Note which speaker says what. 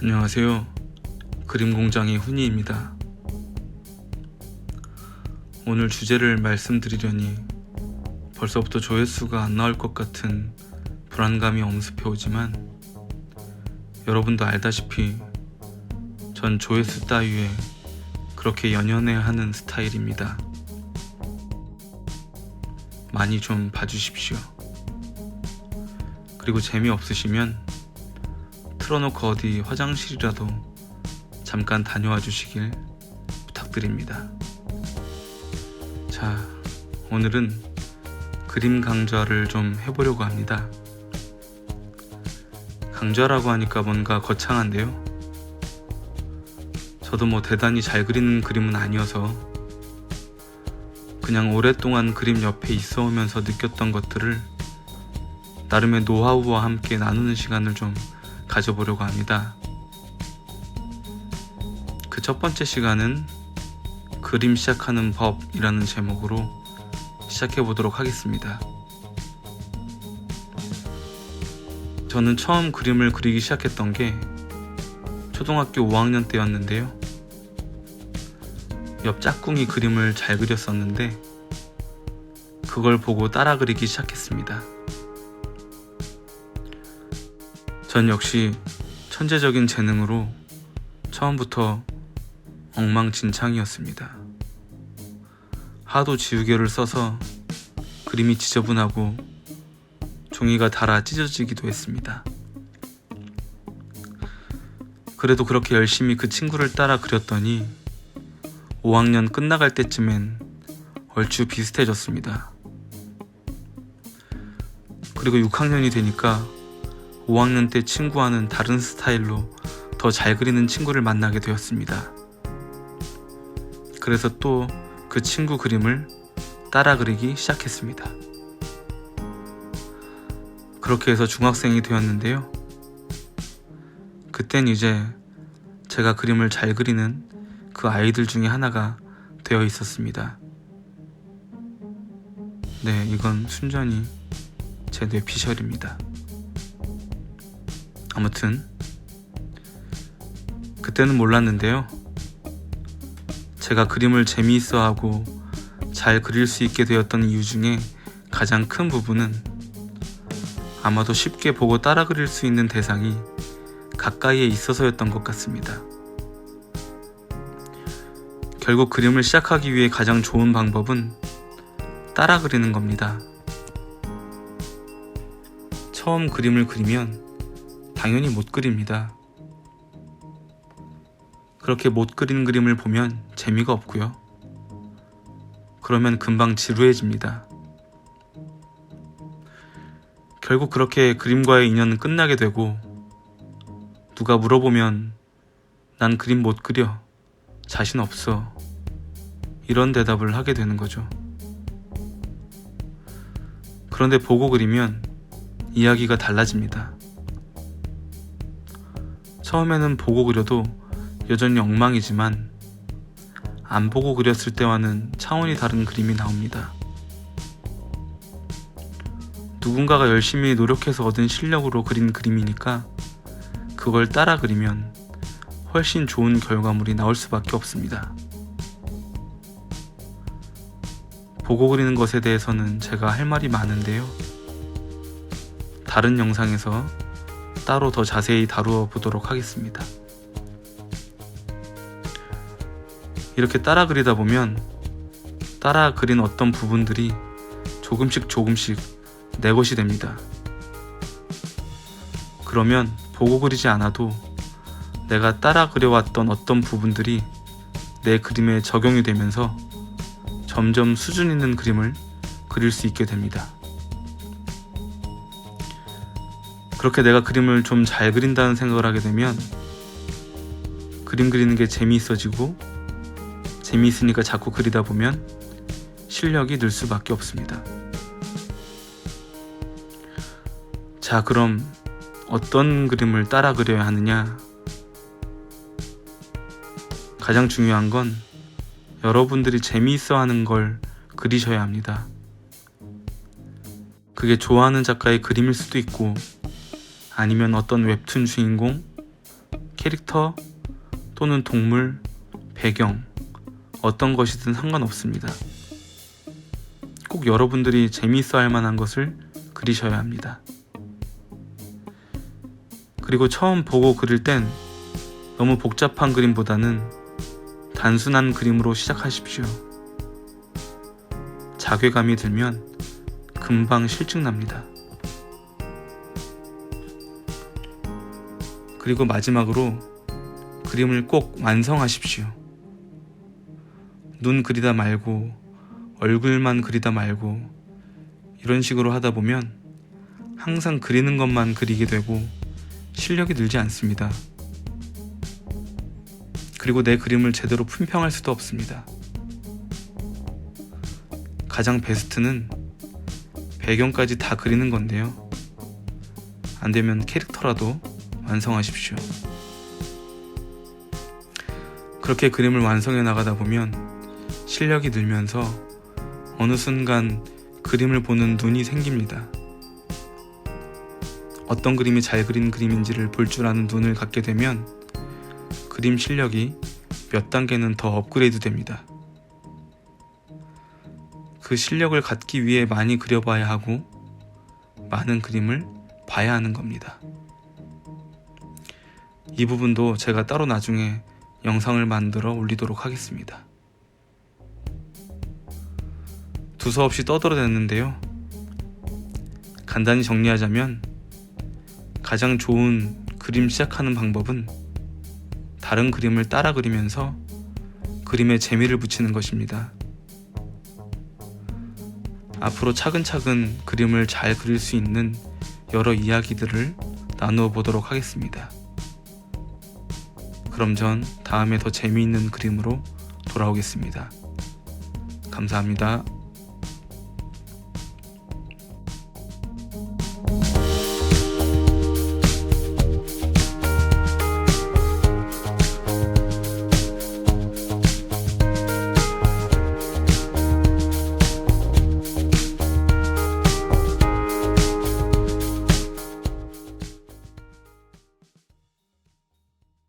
Speaker 1: 안녕하세요. 그림 공장의 훈이입니다. 오늘 주제를 말씀드리려니 벌써부터 조회수가 안 나올 것 같은 불안감이 엄습해 오지만 여러분도 알다시피 전 조회수 따위에 그렇게 연연해 하는 스타일입니다. 많이 좀 봐주십시오. 그리고 재미없으시면 틀어놓고 어디 화장실이라도 잠깐 다녀와 주시길 부탁드립니다. 자, 오늘은 그림 강좌를 좀 해보려고 합니다. 강좌라고 하니까 뭔가 거창한데요. 저도 뭐 대단히 잘 그리는 그림은 아니어서 그냥 오랫동안 그림 옆에 있어 오면서 느꼈던 것들을 나름의 노하우와 함께 나누는 시간을 좀 가져보려고 합니다. 그 첫 번째 시간은 그림 시작하는 법이라는 제목으로 시작해 보도록 하겠습니다. 저는 처음 그림을 그리기 시작했던 게 초등학교 5학년 때였는데요. 옆 짝꿍이 그림을 잘 그렸었는데 그걸 보고 따라 그리기 시작했습니다. 전 역시 천재적인 재능으로 처음부터 엉망진창이었습니다. 하도 지우개를 써서 그림이 지저분하고 종이가 닳아 찢어지기도 했습니다. 그래도 그렇게 열심히 그 친구를 따라 그렸더니 5학년 끝나갈 때쯤엔 얼추 비슷해졌습니다. 그리고 6학년이 되니까 5학년 때 친구와는 다른 스타일로 더 잘 그리는 친구를 만나게 되었습니다. 그래서 또 그 친구 그림을 따라 그리기 시작했습니다. 그렇게 해서 중학생이 되었는데요. 그땐 이제 제가 그림을 잘 그리는 그 아이들 중에 하나가 되어 있었습니다. 네, 이건 순전히 제 뇌피셜입니다. 아무튼 그때는 몰랐는데요. 제가 그림을 재미있어 하고 잘 그릴 수 있게 되었던 이유 중에 가장 큰 부분은 아마도 쉽게 보고 따라 그릴 수 있는 대상이 가까이에 있어서였던 것 같습니다. 결국 그림을 시작하기 위해 가장 좋은 방법은 따라 그리는 겁니다. 처음 그림을 그리면 당연히 못 그립니다. 그렇게 못 그린 그림을 보면 재미가 없고요. 그러면 금방 지루해집니다. 결국 그렇게 그림과의 인연은 끝나게 되고 누가 물어보면 난 그림 못 그려. 자신 없어. 이런 대답을 하게 되는 거죠. 그런데 보고 그리면 이야기가 달라집니다. 처음에는 보고 그려도 여전히 엉망이지만 안 보고 그렸을 때와는 차원이 다른 그림이 나옵니다. 누군가가 열심히 노력해서 얻은 실력으로 그린 그림이니까 그걸 따라 그리면 훨씬 좋은 결과물이 나올 수밖에 없습니다. 보고 그리는 것에 대해서는 제가 할 말이 많은데요. 다른 영상에서 따로 더 자세히 다루어 보도록 하겠습니다. 이렇게 따라 그리다 보면 따라 그린 어떤 부분들이 조금씩 조금씩 내 것이 됩니다. 그러면 보고 그리지 않아도 내가 따라 그려왔던 어떤 부분들이 내 그림에 적용이 되면서 점점 수준 있는 그림을 그릴 수 있게 됩니다. 그렇게 내가 그림을 좀 잘 그린다는 생각을 하게 되면 그림 그리는 게 재미있어지고 재미있으니까 자꾸 그리다 보면 실력이 늘 수밖에 없습니다. 자, 그럼 어떤 그림을 따라 그려야 하느냐? 가장 중요한 건 여러분들이 재미있어 하는 걸 그리셔야 합니다. 그게 좋아하는 작가의 그림일 수도 있고, 아니면 어떤 웹툰 주인공, 캐릭터 또는 동물, 배경, 어떤 것이든 상관없습니다. 꼭 여러분들이 재미있어 할 만한 것을 그리셔야 합니다. 그리고 처음 보고 그릴 땐 너무 복잡한 그림보다는 단순한 그림으로 시작하십시오. 자괴감이 들면 금방 실증 납니다. 그리고 마지막으로 그림을 꼭 완성하십시오. 눈 그리다 말고 얼굴만 그리다 말고 이런 식으로 하다 보면 항상 그리는 것만 그리게 되고 실력이 늘지 않습니다. 그리고 내 그림을 제대로 품평할 수도 없습니다. 가장 베스트는 배경까지 다 그리는 건데요. 안 되면 캐릭터라도 완성하십시오. 그렇게 그림을 완성해 나가다 보면 실력이 늘면서 어느 순간 그림을 보는 눈이 생깁니다. 어떤 그림이 잘 그린 그림인지를 볼 줄 아는 눈을 갖게 되면 그림 실력이 몇 단계는 더 업그레이드 됩니다. 그 실력을 갖기 위해 많이 그려봐야 하고 많은 그림을 봐야 하는 겁니다. 이 부분도 제가 따로 나중에 영상을 만들어 올리도록 하겠습니다. 두서없이 떠들어댔는데요. 간단히 정리하자면 가장 좋은 그림 시작하는 방법은 다른 그림을 따라 그리면서 그림에 재미를 붙이는 것입니다. 앞으로 차근차근 그림을 잘 그릴 수 있는 여러 이야기들을 나누어 보도록 하겠습니다. 그럼 전 다음에 더 재미있는 그림으로 돌아오겠습니다. 감사합니다.